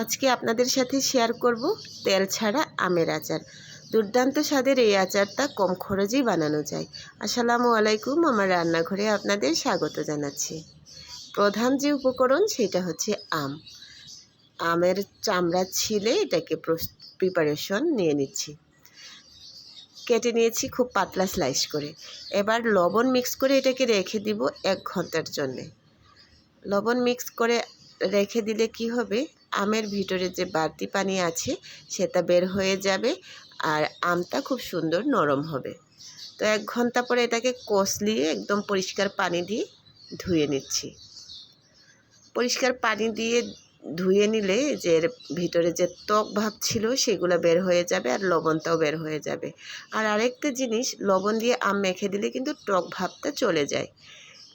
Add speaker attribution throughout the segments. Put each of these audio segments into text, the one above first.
Speaker 1: আজকে আপনাদের সাথে শেয়ার করব তেল ছাড়া আমের আচার। দুর্দান্ত স্বাদের এই আচারটা কম খরচেই বানানো যায়। আসসালামু আলাইকুম, আমার রান্নাঘরে আপনাদের স্বাগত জানাচ্ছি। প্রধান যে উপকরণ সেটা হচ্ছে আম। আমের চামড়া ছিলে এটাকে প্রিপারেশন নিয়ে নিচ্ছি। কেটে নিয়েছি খুব পাতলা স্লাইস করে। এবার লবণ মিক্স করে এটাকে রেখে দিব এক ঘণ্টার জন্যে। লবণ মিক্স করে রেখে দিলে কি হবে? আমের ভিতরে যে বাড়তি পানি আছে, সেটা বের হয়ে যাবে আর আমটা খুব সুন্দর নরম হবে। তো এক ঘণ্টা পরে এটাকে কষলিয়ে একদম পরিষ্কার পানি দিয়ে ধুয়ে নিচ্ছি। পরিষ্কার পানি দিয়ে ধুয়ে নিলে যে ভিতরে যে ত্বক ভাব ছিল, সেগুলো বের হয়ে যাবে আর লবণটাও বের হয়ে যাবে। আর আরেকটা জিনিস, লবণ দিয়ে আম মেখে দিলে কিন্তু টক ভাবটা চলে যায়।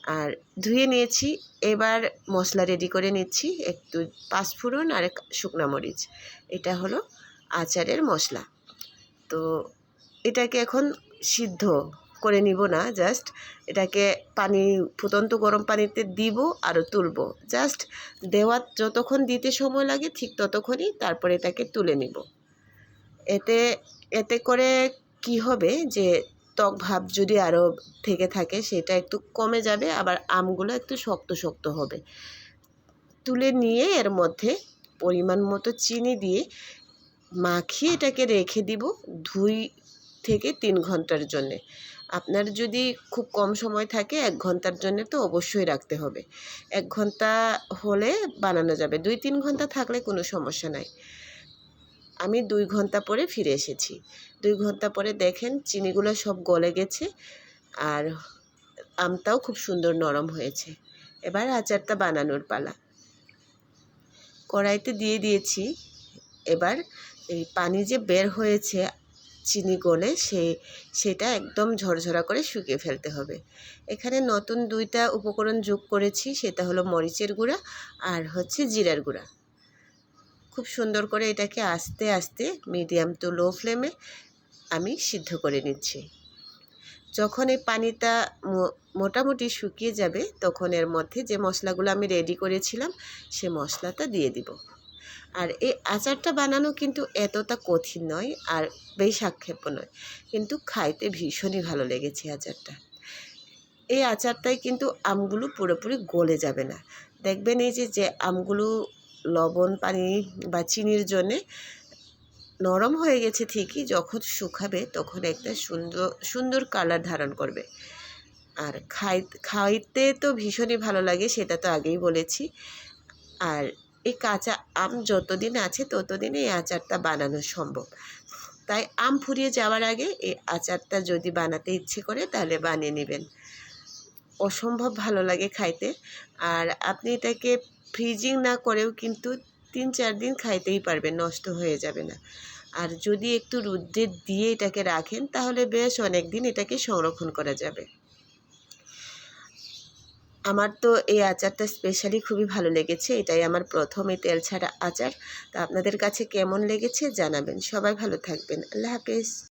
Speaker 1: আর ধুয়ে নিয়েছি। এবার মশলা রেডি করে নিচ্ছি। একটু পাঁচফোড়ন আর এক শুকনা মরিচ। এটা হলো আচারের মশলা। তো এটাকে এখন সিদ্ধ করে নিব না জাস্ট এটাকে পানি, ফুটন্ত গরম পানিতে দিব আর তুলব। জাস্ট দেওয়া যতক্ষণ দিতে সময় লাগে ঠিক ততক্ষণই তারপরে এটাকে তুলে নিব। এতে এতে করে কি হবে যে টক ভাব যদি আরও থেকে থাকে, সেটা একটু কমে যাবে, আবার আমগুলো একটু শক্ত শক্ত হবে। তুলে নিয়ে এর মধ্যে পরিমাণ মতো চিনি দিয়ে মাখিয়ে এটাকে রেখে দিব দুই থেকে তিন ঘণ্টার জন্যে। আপনার যদি খুব কম সময় থাকে, এক ঘণ্টার জন্য তো অবশ্যই রাখতে হবে। এক ঘণ্টা হলে বানানো যাবে। দুই, তিন ঘণ্টা থাকলে কোনো সমস্যা নাই। আমি দুই ঘণ্টা পরে ফিরে এসেছি। দুই ঘণ্টা পরে দেখেন চিনিগুলো সব গলে গেছে আর আমটাও খুব সুন্দর নরম হয়েছে। এবার আচারটা বানানোর পালা। কড়াইতে দিয়ে দিয়েছি। এবার এই পানি যে বের হয়েছে চিনি গলে সে, সেটা একদম ঝরঝরা করে শুকিয়ে ফেলতে হবে। এখানে নতুন দুইটা উপকরণ যোগ করেছি, সেটা হলো মরিচের গুঁড়া আর হচ্ছে জিরার গুঁড়া। খুব সুন্দর করে এটাকে আস্তে আস্তে মিডিয়াম টু লো ফ্লেমে আমি সিদ্ধ করে নিচ্ছি। যখন এই পানিটা মোটামুটি শুকিয়ে যাবে, তখন এর মধ্যে যে মশলাগুলো আমি রেডি করেছিলাম, সে মশলাটা দিয়ে দিব। আর এই আচারটা বানানো কিন্তু এতটা কঠিন নয় আর বেশ আক্ষেপও নয়, কিন্তু খাইতে ভীষণই ভালো লেগেছে আচারটা। এই আচারটাই কিন্তু আমগুলো পুরোপুরি গলে যাবে না। দেখবেন এই যে যে আমগুলো লবণ, পানি বা চিনির জন্যে নরম হয়ে গেছে ঠিকই, যখন শুকাবে তখন একটা সুন্দর সুন্দর কালার ধারণ করবে। আর খাই, খাইতে তো ভীষণই ভালো লাগে, সেটা তো আগেই বলেছি। আর এই কাঁচা আম যতদিন আছে ততদিন এই আচারটা বানানো সম্ভব। তাই আম ফুরিয়ে যাওয়ার আগে এই আচারটা যদি বানাতে ইচ্ছে করে তাহলে বানিয়ে নেবেন। অসম্ভব ভালো লাগে খাইতে। আর আপনি এটাকে ফ্রিজিং না করেও কিন্তু তিন চার দিন খাইতেই পারবেন নষ্ট হয়ে যাবে না। আর যদি একটু রুদ্রে দিয়ে এটাকে রাখেন, তাহলে বেশ অনেক দিন এটাকে সংরক্ষণ করা যাবে। আমার তো এই আচারটা স্পেশালি খুবই ভালো লেগেছে, এটাই আমার প্রথম এই তেল ছাড়া আচার। তা আপনাদের কাছে কেমন লেগেছে জানাবেন। সবাই ভালো থাকবেন। আল্লাহ হাফেজ।